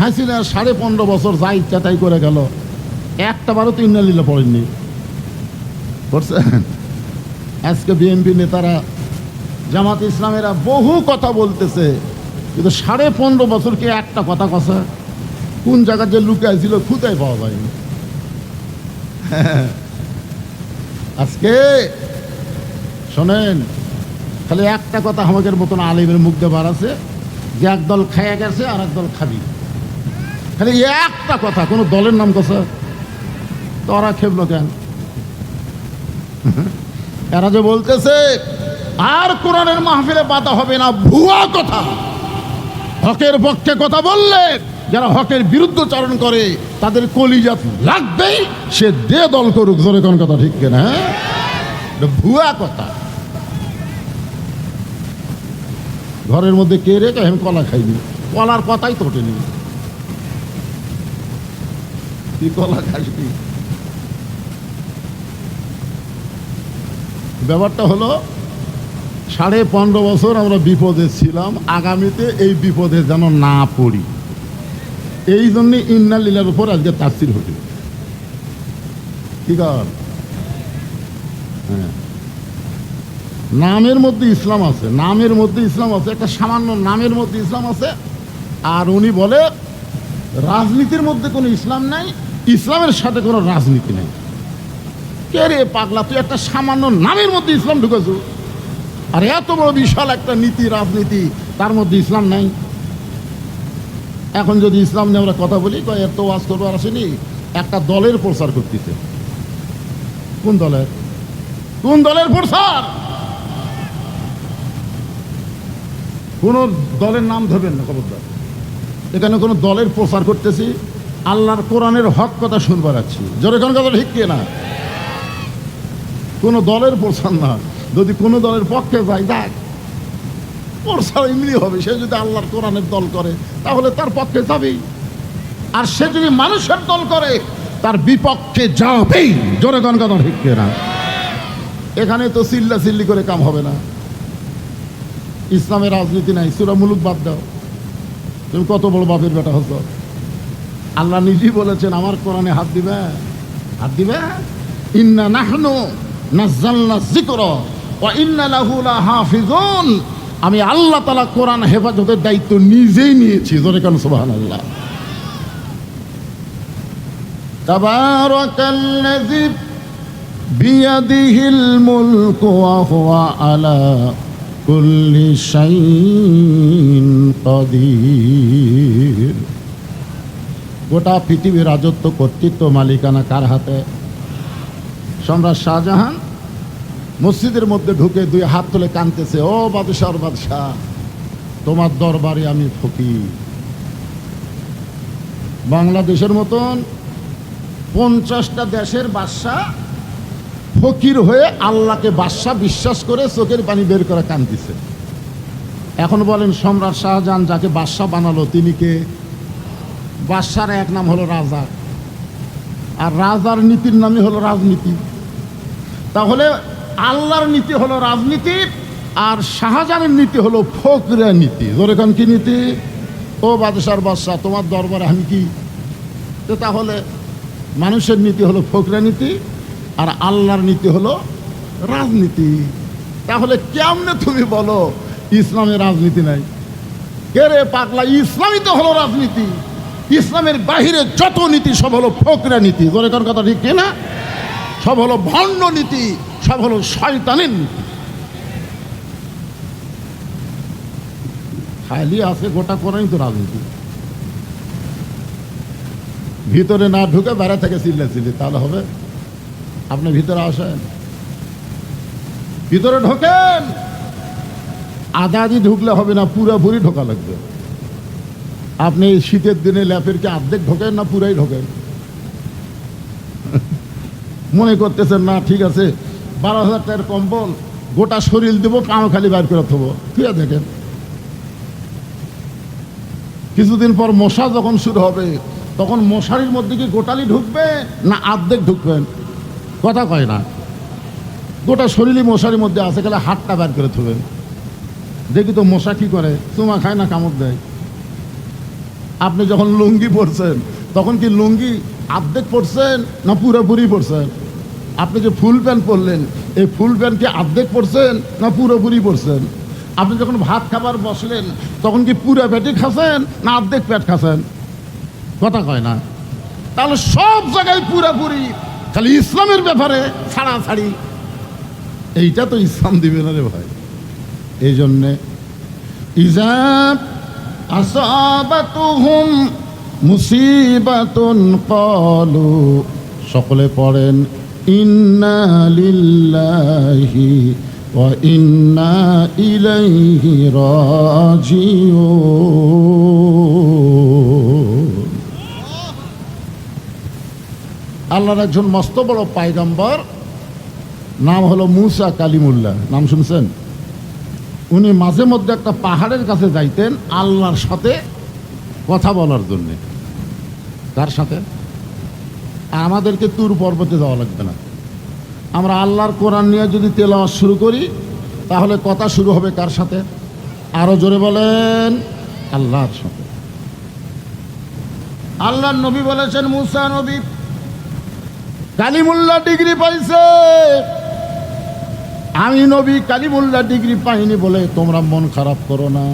হাসিনা সাড়ে পনেরো বছর যা ইচ্ছা তাই করে গেল। একটা বারও তো ইন্নালিল্লা পড়েননি। আজকে বিএনপি নেতারা জামাত ইসলামেরা বহু কথা বলতেছে, কিন্তু সাড়ে পনেরো বছর কি একটা কথা কথা কোন জায়গায় যে লুকায় ছিল খুঁজে পাওয়া যায়নি। আজকে, শোনেন, খালি একটা কথা আমাদের মতন আলিমের মুখ দিয়ে বার আছে, যে একদল খাইয়া গেছে আর একদল খাবি। খালি একটা কথা, কোনো দলের নাম কথা তোরা খেপলো কেন? এরা যে বলতেছে, আর কোরআনের মাহফিলে পাতা হবে না, ভুয়া কথা। হকের পক্ষে কথা বললে, যারা হকের বিরুদ্ধ চারণ করে, তাদের কলিজাত লাগবেই, সে দে দল করুক, ধরে কোন কথা ঠিক কিনা হ্যাঁ? ভুয়া কথা। ঘরের মধ্যে কে রেখে আমি কলা খাইনি। কলার কথাই তো ওঠেনি। তুই কলা খাসনি ব্যাপারটা হলো, সাড়ে পনেরো বছর আমরা বিপদে ছিলাম, আগামীতে এই বিপদে যেন না পড়ি। এই জন্যে ইন্নালিলার উপর আজকে তাসির হতে ঠিক আছে হ্যাঁ। নামের মধ্যে ইসলাম আছে, নামের মধ্যে ইসলাম আছে, একটা সামান্য নামের মধ্যে ইসলাম আছে, আর উনি বলে, রাজনীতির মধ্যে কোনো ইসলাম নাই ইসলামের সাথে কোনো রাজনীতি নেই। কে রে পাগলা, তুই একটা সামান্য নামের মধ্যে ইসলাম ঢুকেছ? আর এত বড় বিশাল একটা নীতি, রাজনীতি, তার মধ্যে ইসলাম নাই। এখন যদি ইসলাম নিয়ে আমরা কথা বলি এত ওয়াজ করবার আসেনি। একটা দলের প্রচার করতেছে। কোন দলের? কোন দলের প্রচার? কোন দলের নাম ধরবেন না, খবরদার। এখানে কোনো দলের প্রচার করতেছি আল্লাহর কোরআনের হক কথা শুনবার আছি। জোরে কোন কথা ঠিক কে না কোনো দলের প্রচার না। যদি কোনো দলের পক্ষে যায় যাক প্রচার এমনি হবে। সে যদি আল্লাহর কোরআনের দল করে, তাহলে তার পক্ষে যাবেই। আর সে যদি মানুষের দল করে, তার বিপক্ষে যাবেই। জোরে কোন কথা ঠিক কে না এখানে তো চিল্লা চিল্লি করে কাম হবে না। ইসলামের রাজনীতি নাই। সুরা মুলুক বাদ দাও। তুমি কত বড় বাপের বেটা হতো আল্লাহ নিজেই বলেছেন, আমার কোরআনে হাত দিবে? হাত দিবে? ইন্না নাহনু নাজ্জালনা যিকর ওয়া ইন্না লাহু লাহাফিজুন। আমি আল্লাহ তাআলা কোরআন হেফাজতের দায়িত্ব নিজেই নিয়েছি, জোরে কান সুবহানাল্লাহ? তাবারাকাল্লাযী বিয়াদিহিল মুলকু ওয়া হুয়া আলা কুল্লি শাইইন কাদির। গোটা পৃথিবীর রাজত্ব কর্তৃত্ব মালিকানা কার হাতে? সম্রাট শাহজাহান মসজিদের মধ্যে ঢুকে দুই হাত তুলে কানতেছে ও বাদশাহ বাদশাহ, তোমার দরবারে আমি ফকির। বাংলাদেশের মতন পঞ্চাশটা দেশের বাদশাহ ফকির হয়ে আল্লাহকে বাদশাহ বিশ্বাস করে চোখের পানি বের করে কান্দিছে এখন বলেন, সম্রাট শাহজাহান যাকে বাদশাহ বানালো, তিনি কে? বাদশার এক নাম হলো রাজা। আর রাজার নীতির নামই হলো রাজনীতি। তাহলে আল্লাহর নীতি হলো রাজনীতি, আর শাহজাহানের নীতি হলো ফকরা নীতি। যেরকম কি নীতি? ও বাদশার বাদশাহ, তোমার দরবারে আমি কি? তো তাহলে মানুষের নীতি হলো ফকরা নীতি, আর আল্লাহর নীতি হলো রাজনীতি। তাহলে কেমনে তুমি বলো ইসলামের রাজনীতি নাই? কে রে পাগলা, ইসলামই তো হলো রাজনীতি। ইসলামের বাহিরে যত নীতি, সব হলো ফকরা নীতি। এখন কথা ঠিক না? সব হলো ভণ্ড নীতি, সব হলো শয়তানের খালি আছে গোটা করেই তো রাজনীতি। ভিতরে না ঢুকে বাইরে থেকে চিল্লা চিল্লি, তাহলে হবে। আপনি ভিতরে আসেন। ভিতরে ঢোকেন। আধা আধি ঢুকলে হবে না, পুরোপুরি ঢোকা লাগবে। আপনি শীতের দিনে ল্যাপের কি অর্ধেক ঢোকেন না পুরাই ঢোকেন? মনে করতেছেন, না, ঠিক আছে, বারো হাজার টাকার কম্বল, গোটা শরীর দেবো, পাও খালি বার করে থবো। ঠিক আছে, দেখেন। কিছুদিন পর মশা যখন শুরু হবে, তখন মশারির মধ্যে কি গোটালি ঢুকবে না আর্ধেক ঢুকবেন কথা কয় না। গোটা শরীরই মশারির মধ্যে আছে গেলে হাতটা বার করে থবেন। দেখি তো মশা কি করে? চুমা খায় না, কামড় দেয়। আপনি যখন লুঙ্গি পরছেন, তখন কি লুঙ্গি আর্ধেক পরছেন না পুরোপুরি পরছেন? আপনি যে ফুল প্যান্ট পরলেন, এই ফুল প্যান্ট কি আর্ধেক পরছেন না পুরোপুরি পরছেন? আপনি যখন ভাত খাবার বসলেন, তখন কি পুরো পেটে খাসেন না অর্ধেক পেট খাসেন কথা কয় না। তাহলে সব জায়গায় পুরাপুরি, খালি ইসলামের ব্যাপারে ছাড়াছাড়ি। এইটা তো ইসলাম দিবে না রে ভাই। এই জন্যে ইজাব আসাবাতুহুম মুসিবাতুন ক্বালু সকলে পড়েন, ইন্না লিল্লাহি ওয়া ইন্না ইলাইহি রাজিউন। আল্লাহর একজন মস্ত বড় পায়গম্বর নাম হলো মুসা কালিমুল্লাহ। নাম শুনছেন? উনি মাঝে মধ্যে একটা পাহাড়ের কাছে যাইতেন আল্লাহর সাথে কথা বলার জন্যে। কার সাথে? আমাদেরকে তুর পর্বতে যাওয়া লাগবে না। আমরা আল্লাহর কোরআন নিয়ে যদি তেলাওয়াত শুরু করি, তাহলে কথা শুরু হবে কার সাথে? আরও জোরে বলেন, আল্লাহর সাথে। আল্লাহর নবী বলেছেন, মুসা নবী কালিমুল্লাহ ডিগ্রি পাইছে। আমি নবী কালিমুল্লাহ ডিগ্রি পাইনি বলে তোমরা মন খারাপ করো না।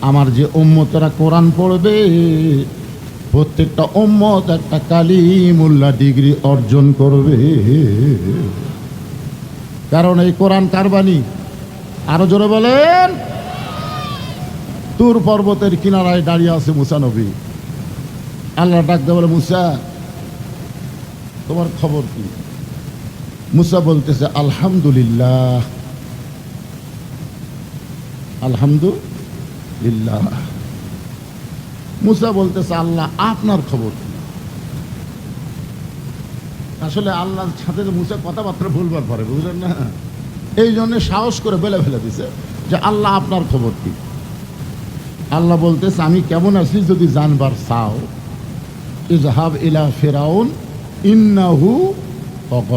আমার যে উম্মতেরা কোরআন পড়বে, প্রত্যেকটা উম্মত একটা কালিমুল্লাহ ডিগ্রি অর্জন করবে। কারণ এই কোরআন কারবানি আরও জোরে বলেন। তুর পর্বতের কিনারায় দাঁড়িয়ে আছে মুসা নবী। আল্লাহ ডাকতে বলে, মুসা, তোমার খবর কি? মুসা বলতেছে, আলহামদুলিল্লাহ। আলহামদুলিল্লাহ। মুসা বলতেছে, আল্লাহ আপনার খবর আসলে আল্লাহর সাথে মুসা কথাবার্তা ভুলবার পরে, বুঝলেন না? এই জন্য সাহস করে বেলে ফেলে দিছে যে, আল্লাহ আপনার খবর কি? আল্লাহ বলতেছে, আমি কেমন আছি যদি জানবার চাও? ইজহাব ইলা ফেরাউন, ইন্নাহু অগ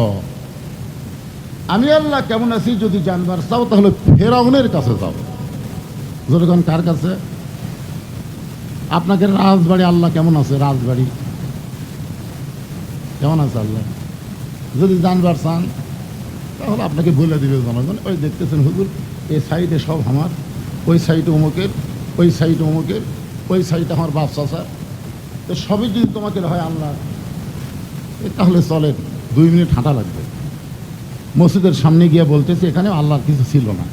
আমি আল্লাহ কেমন আছি যদি জানবার চাও, তাহলে ফেরাউনের কাছে যাও। যখন কার কাছে? আপনাকে রাজবাড়ি, আল্লাহ কেমন আছে? রাজবাড়ি। কেমন আছে আল্লাহ? যদি জানবার চান, তাহলে আপনাকে বলে দিবে জনগণ, ওই দেখতেছেন হুজুর, এই সাইডে সব আমার, ওই সাইডে অমুকের, ওই সাইডে অমুকের, ওই সাইডে আমার বাপ চাষা তো সবই যদি তোমাকে হয় আল্লাহ তাহলে চলে দুই মিনিট হাঁটা লাগবে। মসজিদের সামনে গিয়ে বলতেছে, এখানে আল্লাহর কিছু ছিল না।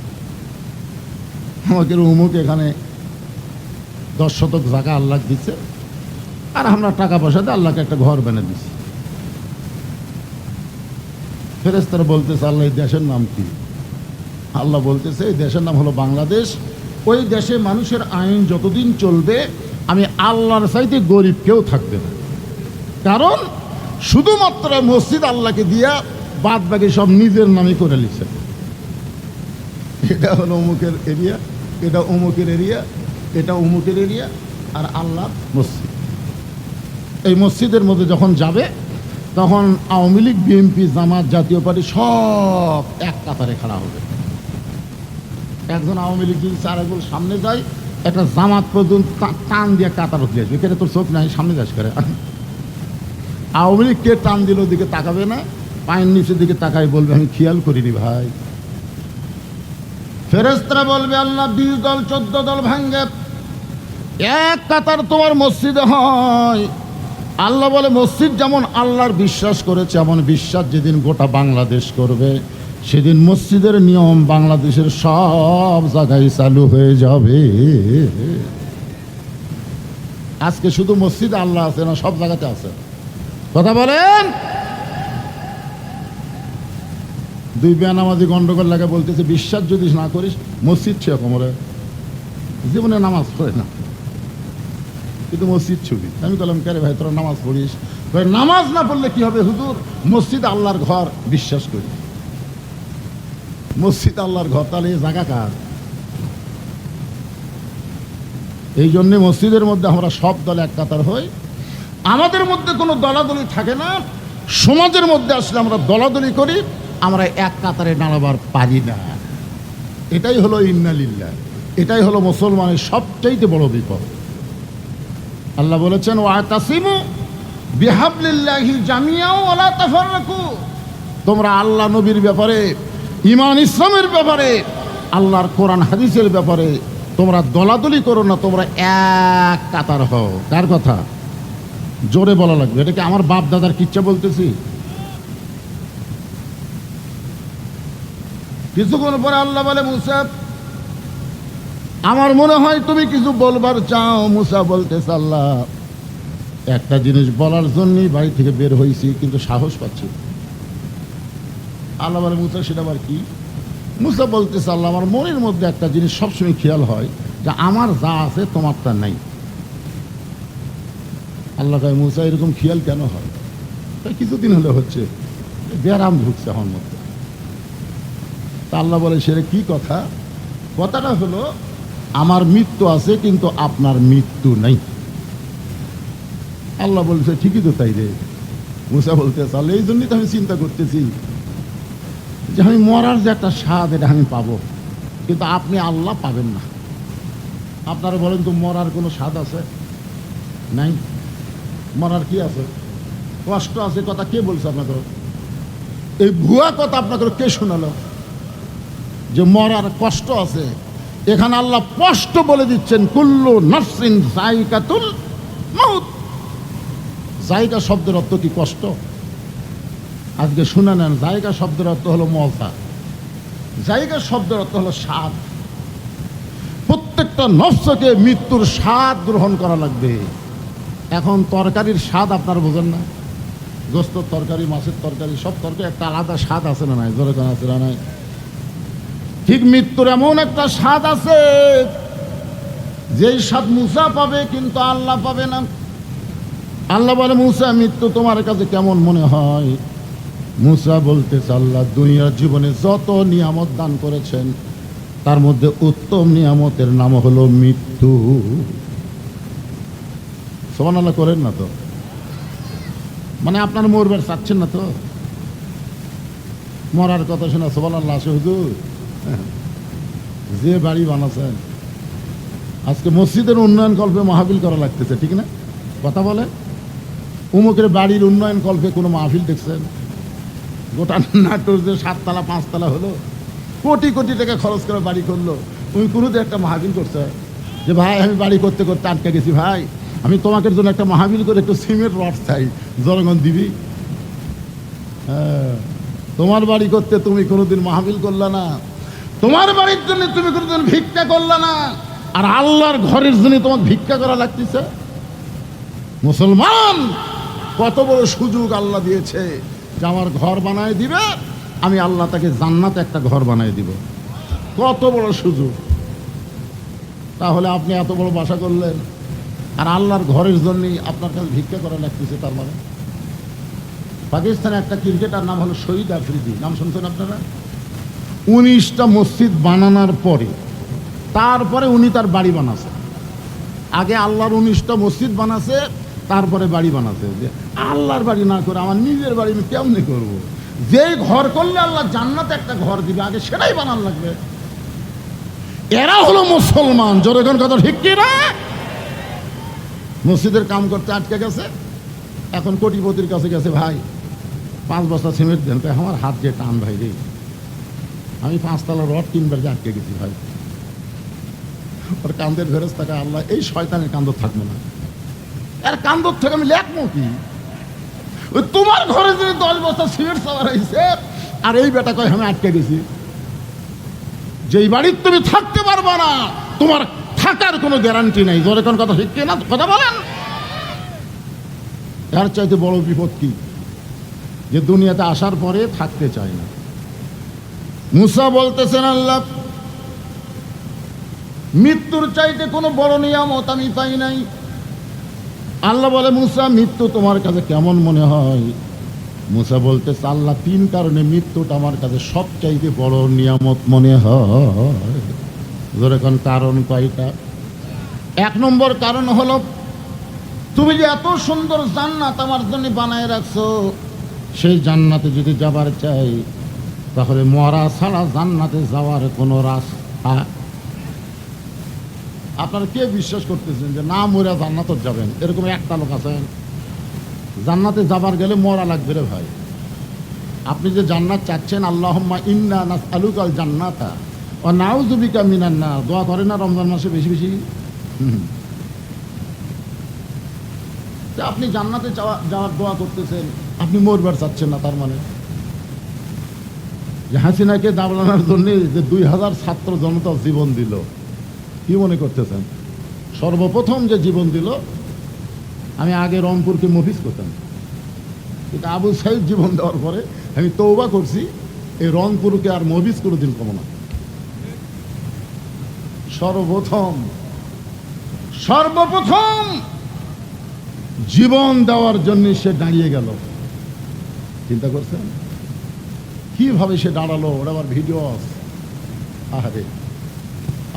আমাকে উমুক এখানে দশ শতক জায়গা আল্লাহ দিচ্ছে আর আমরা টাকা পয়সাতে আল্লাহকে একটা ঘর বেনে দিচ্ছি ফেরেস্তারা বলতেছে, আল্লাহ, এই দেশের নাম কি? আল্লাহ বলতেছে, এই দেশের নাম হলো বাংলাদেশ। ওই দেশে মানুষের আইন যতদিন চলবে, আমি আল্লাহর চাইতে গরিব কেউ থাকবে না। কারণ শুধুমাত্র মসজিদ আল্লাহকে দিয়া বাদ বাকি সব নিজের নামে করে লিখছে। এটা হলো অমুকের এরিয়া এটা অমুকের এরিয়া এটা অমুকের এরিয়া আর আল্লাহ মসজিদ। এই মসজিদের মধ্যে যখন যাবে তখন আওয়ামী লীগ বিএনপি জামাত জাতীয় পার্টি সব এক কাতারে খাড়া হবে। একজন আওয়ামী লীগ যদি চার একজন সামনে যায় একটা জামাত পর্যন্ত টান দিয়ে কাতার উঠে আসবে। এখানে তোর চোখ নাই সামনে যাস করে। আওয়ামী লীগ কে টান দিল ওদিকে তাকাবে না পায়ের নিচের দিকে তাকাই বলবে, আমি খেয়াল করিনি ভাই। ফেরেস্তারা বলবে, আল্লাহ বিশ দল, চোদ্দ দল ভাঙ্গে। এক কাতার তোমার মসজিদে হয়। আল্লাহ বলে, মসজিদ যেমন আল্লাহর বিশ্বাস করেছে, এমন বিশ্বাস যেদিন গোটা বাংলাদেশ করবে, সেদিন মসজিদের নিয়ম বাংলাদেশের সব জায়গায় চালু হয়ে যাবে। আজকে শুধু মসজিদে আল্লাহ আছে না, সব জায়গাতে আছে। কথা বলেন? দুই বেনামাজি গন্ডগোল লাগে বলতেছে বিশ্বাস যদি না করিস মসজিদ ছে কোমরে। জীবনে নামাজ পড়ে না। কিন্তু মসজিদ ছবি। আমি বললাম কে ভাই তোরা নামাজ পড়িস? কয়, নামাজ না পড়লে কি হবে হুজুর? মসজিদ আল্লাহর ঘর বিশ্বাস করি। মসজিদ আল্লাহর ঘর তাহলে জায়গা কার? এই জন্যে মসজিদের মধ্যে আমরা সব দলে এক কাতার হই। আমাদের মধ্যে কোনো দলাদলি থাকে না। সমাজের মধ্যে আসলে আমরা দলাদলি করি। আমরা এক কাতারে দাঁড়াবার পারি না। এটাই হলো ইন্নালিল্লাহ। এটাই হলো মুসলমানের সবচাইতে বড় বিপদ। আল্লাহ বলেছেন ও আতাসিমু বিহাবলিল্লাহি জামিয়াও তোমরা আল্লাহ নবীর ব্যাপারে ইমান ইসলামের ব্যাপারে, আল্লাহর কোরআন হাদিসের ব্যাপারে তোমরা দলাদলি করো না, তোমরা এক কাতার হও। কার কথা? জোরে বলা লাগবে। এটা কি আমার বাপ দাদার কিচ্ছা বলতেছি? কিছুক্ষণ পরে আল্লাহ বলে, মুসা, আমার মনে হয় তুমি কিছু বলবার চাও। মুসা বলতে আল্লাহ একটা জিনিস বলার জন্যই বাড়ি থেকে বের হয়েছি কিন্তু সাহস পাচ্ছি আল্লাহ বলে, মুসা, সেটা আবার কি? মুসা বলতে আল্লাহ আমার মনের মধ্যে একটা জিনিস সবসময় খেয়াল হয় যে আমার যা আছে তোমার তা নাই। আল্লাহ কয়, মুসা, এরকম খেয়াল কেন হয়? কিছুদিন হলে হচ্ছে, ব্যারাম ঢুকছে আমার মধ্যে। তা আল্লাহ বলে সেটা কি কথা? কথাটা হলো, আমার মৃত্যু আছে, কিন্তু আপনার মৃত্যু নাই। আল্লাহ বলছে, ঠিকই তো তাই রে। মুসা বলতে, তাহলে এই জন্যই তো আমি চিন্তা করতেছি যে আমি মরার যে একটা স্বাদ, এটা আমি পাবো। কিন্তু আপনি আল্লাহ পাবেন না। আপনারা বলেন তো, মরার কোনো স্বাদ আছে? নাই। মরার কি আছে? কষ্ট আছে, কথা কে বলছে আপনাদের? এই ভুয়া কথা আপনাদের কে শোনালো? যে মরার কষ্ট আছে। এখানে আল্লাহ স্পষ্ট বলে দিচ্ছেন, কুল্লু নফসিন জায়কাতুল মাউত। জায়গা শব্দের অর্থ কি কষ্ট? আজকে শুনে নেন জায়গা শব্দের অর্থ হলো মজা। জায়গা শব্দের অর্থ হলো স্বাদ। প্রত্যেকটা নফসকে মৃত্যুর স্বাদ গ্রহণ করা লাগবে। এখন তরকারির স্বাদ আপনার বোঝেন না। গোস্তর তরকারি, মাছের তরকারি, সব তরকারি, একটা আলাদা স্বাদ আছে না নাই? জোরে আছে না নাই? ঠিক মৃত্যুর এমন একটা স্বাদ আছে, যেই স্বাদ মুসা পাবে কিন্তু আল্লাহ পাবে না। আল্লাহ বলে, মুসা, মৃত্যু তোমার কাছে কেমন মনে হয়? মুসা বলতে আল্লাহ দুনিয়ার জীবনে যত নিয়ামত দান করেছেন, তার মধ্যে উত্তম নিয়ামতের নাম হলো মৃত্যু। সমান আল্লাহ করেন না তো? মানে আপনার মরবার চাচ্ছেন না তো? মরার কথা শোনা সবান আল্লাহ আসে হুজুর। যে বাড়ি বানাচ্ছেন আজকে মসজিদের উন্নয়ন কল্পে মাহফিল করা লাগতেছে, ঠিক না? কথা বলে? উমুকের বাড়ির উন্নয়ন কল্পে কোনো মাহফিল দেখছেন? গোটা নাটোর যে সাততলা, পাঁচতলা হলো, কোটি কোটি টাকা খরচ করে বাড়ি করল। তুমি কোনোদিন একটা মাহফিল করছে? যে ভাই, আমি বাড়ি করতে করতে আটকে গেছি, ভাই, আমি তোমাকে জন্য একটা মাহফিল করে একটু সিমেন্ট রড চাই। জনগণ দিবি? হ্যাঁ তোমার বাড়ি করতে তুমি কোনোদিন মাহফিল করলা না। তোমার বাড়ির জন্য তুমি কোনোদিন ভিক্ষা করলা না। আর আল্লাহর ঘরের জন্য তোমার ভিক্ষা করা লাগতেছে। মুসলমান, কত বড় সুযোগ আল্লাহ দিয়েছে যে আমার ঘর বানায় দিবে, আমি আল্লাহ তাকে জান্নাতে একটা ঘর বানায় দিব। কত বড় সুযোগ। তাহলে আপনি এত বড় বাসা করলেন, আর আল্লাহর ঘরের জন্যই আপনার কাছে ভিক্ষা করা লাগতেছে তার মানে। পাকিস্তানে একটা ক্রিকেটার নাম হলো শহীদ আফ্রিদি। নাম শুনছেন আপনারা? উনিশটা মসজিদ বানানোর পরে তারপরে উনি তার বাড়ি বানাছে। আগে আল্লাহর উনিশটা মসজিদ বানাছে তারপরে বাড়ি বানাছে। যে আল্লাহর বাড়ি না করে আমার নিজের বাড়ি আমি কেমনি করব। যেই ঘর করলে আল্লাহ জান্নাতে একটা ঘর দিবে আগে সেটাই বানান লাগবে। এরা হলো মুসলমান। জোরেখন কথা ঠিক কি না? মসজিদের কাম করতে আটকে গেছে। এখন কোটিপতির কাছে গেছে ভাই পাঁচ বস্তা সিমেন্ট দেন। কয়, আমার হাত দিয়ে টান ভাই রে আমি পাঁচতলা রড কিনবার যে আটকে গেছি ভাই। ওর কান্দের ফেরস থাকা আল্লাহ, এই শয়তানের কান্দ থাকবে না। আর কান্দর থেকে আমি লেখবো কি? ওই তোমার ঘরে যদি দশ বস্তা সিমেন্ট সাবার হয়েছে আর এই বেটা কয়, আমি আটকে গেছি। যেই বাড়ির তুমি থাকতে পারবা না, তোমার থাকার কোনো গ্যারান্টি নাই। জোরে কোন কথা ঠিক না কথা বলেন। এর চাইতে বড় বিপদ কি? যে দুনিয়াতে আসার পরে থাকতে চায় না। মুসা বলতেছেন, আল্লাহ, মৃত্যুর চাইতে কোনো বড় নিয়ামত আমি পাই নাই। আল্লাহ বলে, মুসা, মৃত্যু তোমার কাছে কেমন মনে হয়? মুসা বলতেছে আল্লাহ, তিন কারণে মৃত্যুটা আমার কাছে সবচাইতে বড় নিয়ামত মনে হয়। কারণ কয়টা? এক নম্বর কারণ হলো, তুমি যে এত সুন্দর জান্নাত আমার জন্য বানায় রাখছো, সেই জান্নাতে যদি যাবার চাই তাহলে মরা ছাড়া জান্নাতে যাওয়ার কোনো রাস্তা আপনারা কে বিশ্বাস করতেছেন যে না মরা জান্নাত যাবেন? এরকম একটা লোক আছেন। জান্নাতে যাবার গেলে মরা লাগবে রে ভাই। আপনি যে জান্নাত চাচ্ছেন, আল্লাহম্মা ইন্না নাস আলুকাল জান্নাতা ও নাও জুবিকা মিনান না দোয়া করে না রমজান মাসে বেশি বেশি। আপনি জান্নাতে যাওয়া যাওয়ার দোয়া করতেছেন, আপনি মরবার চাচ্ছেন না তার মানে। যে হাসিনাকে দাবলানোর জন্য যে দুই হাজার ছাত্র জনতা জীবন দিল, কি মনে করতেছেন? সর্বপ্রথম যে জীবন দিল, আমি আগে রংপুরকে মফিজ করতাম। কিন্তু আবু সাইদ জীবন দেওয়ার পরে আমি তৌবা করছি, এই রংপুরকে আর মফিজ করে দিন কমো না। সর্বপ্রথম সর্বপ্রথম জীবন দেওয়ার জন্য সে দাঁড়িয়ে গেল। চিন্তা করছেন? কীভাবে সে দাঁড়াল? ওরা আবার ভিডিও আহারে,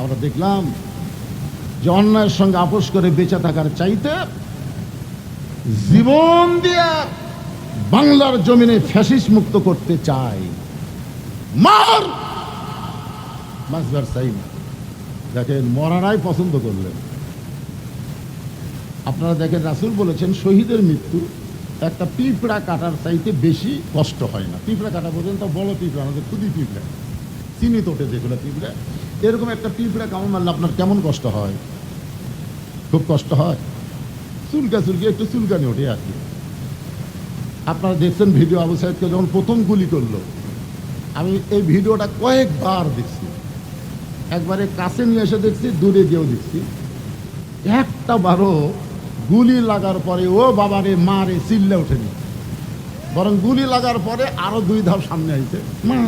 আমরা দেখলাম যে অন্যায়ের সঙ্গে আপোষ করে বেঁচে থাকার চাইতে জীবন দিয়ে বাংলার জমিনে ফ্যাসিস মুক্ত করতে চাই মার! মাসবার চাই দেখেন, মরারাই পছন্দ করলেন। আপনারা দেখেন, রাসুল বলেছেন, শহীদের মৃত্যু একটা পিঁপড়া কাটার চাইতে বেশি কষ্ট হয় না। পিঁপড়া কাটা পর্যন্ত বড় পিঁপড়া, আমাদের খুবই পিঁপড়া, চিনি তোটে যেগুলো পিঁপড়া। এরকম একটা পিঁপড়া কামড় মারলে আপনার কেমন কষ্ট হয়? খুব কষ্ট হয়? চুলকা চুলকি, একটু চুলকানি ওঠে আর কি। আপনারা দেখছেন ভিডিও, আবু সাহেবকে যখন প্রথম গুলি করল, আমি এই ভিডিওটা কয়েকবার দেখছি। একবারে কাছে নিয়ে এসে দেখছি, দূরে গিয়েও দেখছি। একটা বারো গুলি লাগার পরে, ও বাবারে, মারে, চিল্লে ওঠেনি। বরং গুলি লাগার পরে আরও দুই ধাপ সামনে আইছে। মা।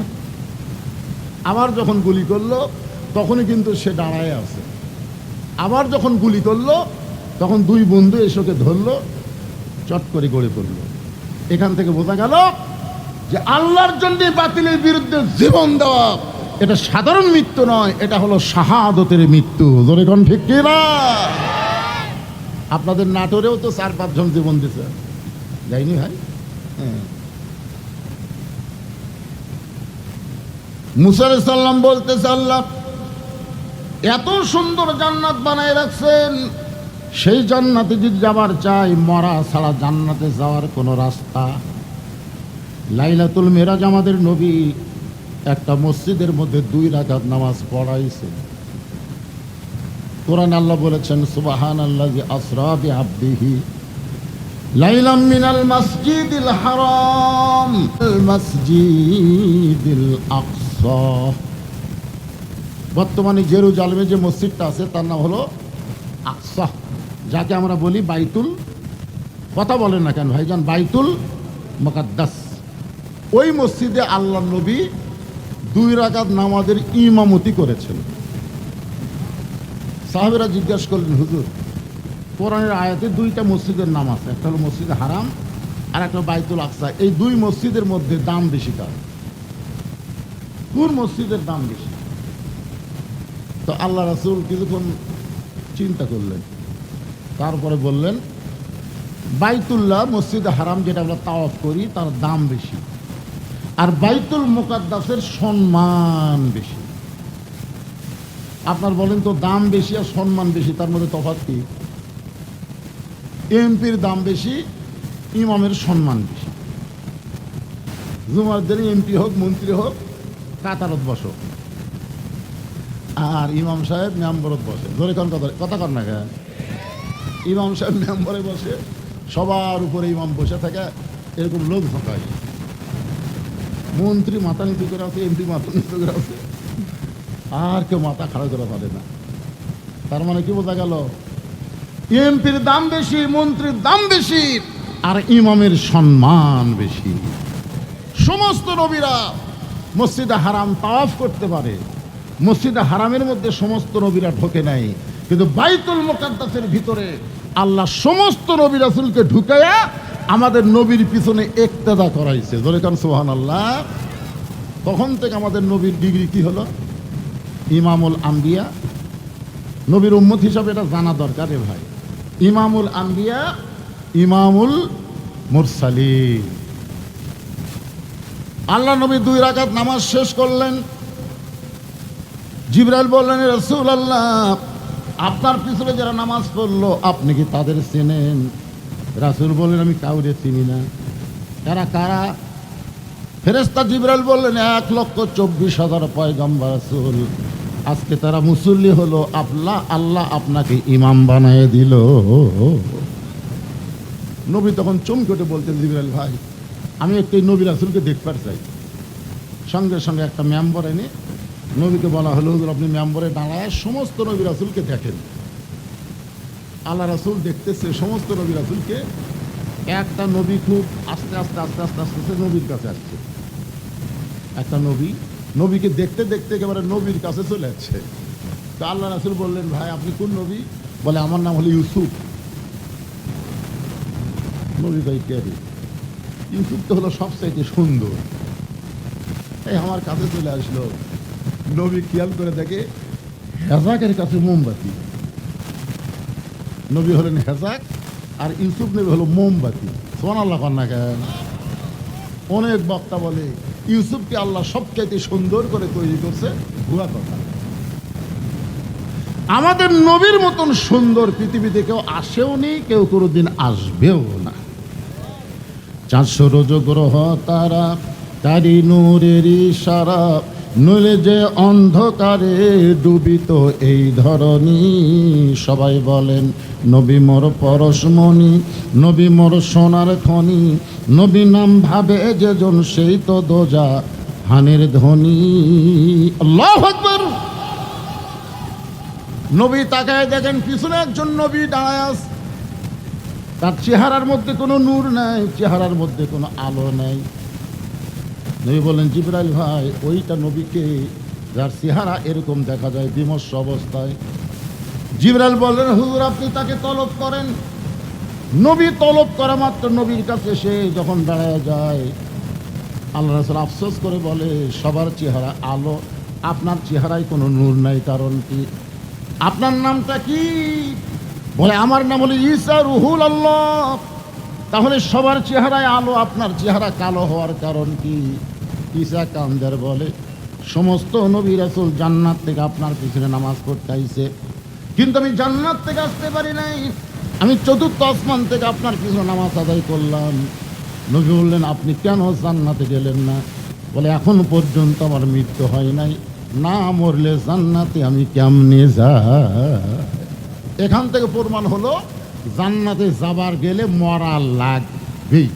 আবার যখন গুলি করল, তখনই কিন্তু সে দাঁড়ায় আছে। আবার যখন গুলি করল, তখন দুই বন্ধু এসে ধরলো, চট করে গড়ে পড়ল। এখান থেকে বোঝা গেল যে আল্লাহর জন্য বাতিলের বিরুদ্ধে জীবন দেওয়া, এটা সাধারণ মৃত্যু নয়, এটা হলো শাহাদতের মৃত্যু। জোরে কোন ঠিক কি না আপনাদের নাটোরেও তো চার পাঁচজন জীবন দিছে। যাইনি ভাই? হ্যাঁ। মুসার সাল্লাম বলতেছে, আল্লাহ, এত সুন্দর জান্নাত বানায় রাখছেন, সেই জান্নাতে যদি যাবার চাই, মরা ছাড়া জান্নাতে যাওয়ার কোনো রাস্তা। লাইলাতুল মেরাজ আমাদের নবী একটা মসজিদের মধ্যে দুই রাকাত নামাজ পড়াইছে কোরআন আল্লাহ বলেছেন সুবাহান আল্লাহ যে আসরাবি আব্দিহি লাইলাম মিনাল মসজিদিল হারাম মসজিদিল আকসা। বর্তমানে জেরুজালেমে যে মসজিদটা আছে, তার নাম হলো আকসা। যাকে আমরা বলি বাইতুল, কথা বলেন না কেন ভাইজান, বাইতুল মকাদ্দাস। ওই মসজিদে আল্লাহ নবী দুই রাকাত নামাজের ইমামতি করেছেন। সাহেবেরা জিজ্ঞাসা করলেন, হুজুর, কোরআনের আয়াতে দুইটা মসজিদের নাম আছে। একটা হলো মসজিদ হারাম, আর একটা বাইতুল আকসা। এই দুই মসজিদের মধ্যে দাম বেশি কার? কোন মসজিদের দাম বেশি? তো আল্লাহ রাসুল কিছুক্ষণ চিন্তা করলেন। তারপরে বললেন, বাইতুল্লাহ মসজিদ হারাম যেটা আমরা তাওয়াফ করি, তার দাম বেশি। আর বাইতুল মুকাদ্দাসের সম্মান বেশি। আপনার বলেন তো, দাম বেশি আর সম্মান বেশি, তার মধ্যে তফাৎ কি? এমপির দাম বেশি, ইমামের সম্মান বেশি। জুমার এমপি হোক, মন্ত্রী হোক, কাতারত বসো। আর ইমাম সাহেব মেম্বরত বসে। ধরে কোন কথা কথা কর না কেন? ইমাম সাহেব মেম্বরে বসে, সবার উপরে ইমাম বসে থাকে, এরকম লোক ঢোকায়। মন্ত্রী মাথা নিচু করে আছে, এমপি মাথা নিচু করে আছে। আর কেউ মাথা খাড়া করে পারে না। তার মানে কি বোঝা গেল? এমপির দাম বেশি, মন্ত্রীর দাম বেশি, আর ইমামের সম্মান বেশি। সমস্ত নবীরা মসজিদে হারাম তাওয়াফ করতে পারে। মসজিদে হারামের মধ্যে সমস্ত নবীরা ঢোকে নাই। কিন্তু বাইতুল মোকাদ্দাসের ভিতরে আল্লাহ সমস্ত নবী রাসুলকে ঢুকাইয়া আমাদের নবীর পিছনে একতেদা করাইছে। ধরে কান সোহান আল্লাহ তখন থেকে আমাদের নবীর ডিগ্রি কি হলো? ইমামুল আম্বিয়া। নবীর উম্মত হিসাবে এটা জানা দরকার রে ভাই। ইমামুল আম্বিয়া, ইমামুল মুরসালিন। আল্লাহ নবী দুই রাকাত নামাজ শেষ করলেন। জিবরাইল বললেন রসুল আল্লাহ আপনার পিছনে যারা নামাজ পড়ল, আপনি কি তাদের চেনেন? রাসুল বললেন, আমি কাউরে চিনি না। কারা কারা? ফেরেস্তা জিবরাল বললেন, এক লক্ষ চব্বিশ হাজার পয়গম্বর রাসুল। আজকে তারা মুসল্লি হলো, আল্লাহ আল্লাহ আপনাকে ইমাম বানায় দিল। নবী তখন চমকে উঠে বলতেন জিবরাল ভাই, আমি একটু নবী রাসুলকে দেখবার চাই সঙ্গে সঙ্গে একটা মেম্বার এনে নবীকে বলা হলো আপনি মেম্বরে দাঁড়ায় সমস্ত নবী রাসুলকে দেখেন। আল্লাহ রাসুল দেখতেছে, সমস্ত নবী রাসুলকে। একটা নবী খুব আস্তে আস্তে আস্তে আস্তে আস্তে আস্তে নবীর কাছে আসছে। একটা নবী নবীকে দেখতে দেখতে একেবারে নবীর কাছে চলে যাচ্ছে তো আল্লাহ রাসুল বললেন, ভাই, আপনি কোন নবী? বলে, আমার নাম হলো ইউসুফ। নবী ভাই কে ইউসুফ তো হলো সবচাইতে সুন্দর। এই আমার কাছে চলে আসলো। নবী খেয়াল করে দেখে, হেজাকের কাছে মোমবাতি। নবী হলেন হেজাক আর ইউসুফ নবী হলো মোমবাতি। সোমান আল্লাহ কন্যা কেন? অনেক বক্তা বলে ইউসুফকে আল্লাহ সবচাইতে সুন্দর করে তৈরি করছে ভুয়া কথা। আমাদের নবীর মতন সুন্দর পৃথিবীতে কেউ আসেও নেই কেউ কোনোদিন আসবেও না। চারশো রোজ গ্রহ তারা তারি নূরের সারা নইলে যে অন্ধকারে ডুবিত এই ধরনী সবাই বলেন, নবী মোর পরশমণি, নবী মোর সোনার খনি নবী নাম ভাবে যেজন সেই তো দোজা, হানের ধ্বনি নবী তাকায় দেখেন, পিছনে একজন নবী দাঁড়ায় আছে। তার চেহারার মধ্যে কোনো নূর নাই, চেহারার মধ্যে কোনো আলো নাই। নবী বলেন, জিবরাইল ভাই, ওইটা নবীকে যার চেহারা এরকম দেখা যায়, বিমর্ষ অবস্থায়। জিবরাইল বললেন হুজুর, আপনি তাকে তলব করেন। নবী তলব করা মাত্র নবীর কাছে, সে যখন দাঁড়ায় যায়, আল্লাহ রাসুল আফসোস করে বলে, সবার চেহারা আলো, আপনার চেহারায় কোনো নূর নাই, কারণ কি? আপনার নামটা কি? বলে, আমার নাম হলো ঈসা রুহুল আল্লাহ। তাহলে সবার চেহারায় আলো, আপনার চেহারা কালো হওয়ার কারণ কি? ঈসা কান্দার বলে? সমস্ত নবী রাসুল জান্নাত থেকে আপনার পিছনে নামাজ পড়তে আইছে। কিন্তু আমি জান্নাত থেকে আসতে পারি নাই। আমি চতুর্থ আসমান থেকে আপনার পিছনে নামাজ আদায় করলাম। নবী বললেন, আপনি কেন জান্নাতে গেলেন না? বলে, এখন পর্যন্ত আমার মৃত্যু হয় নাই। না মরলে জান্নাতে আমি কেমনে যা এখান থেকে প্রমাণ হলো জান্নাতে যাবার গেলে মরা লাগবেই।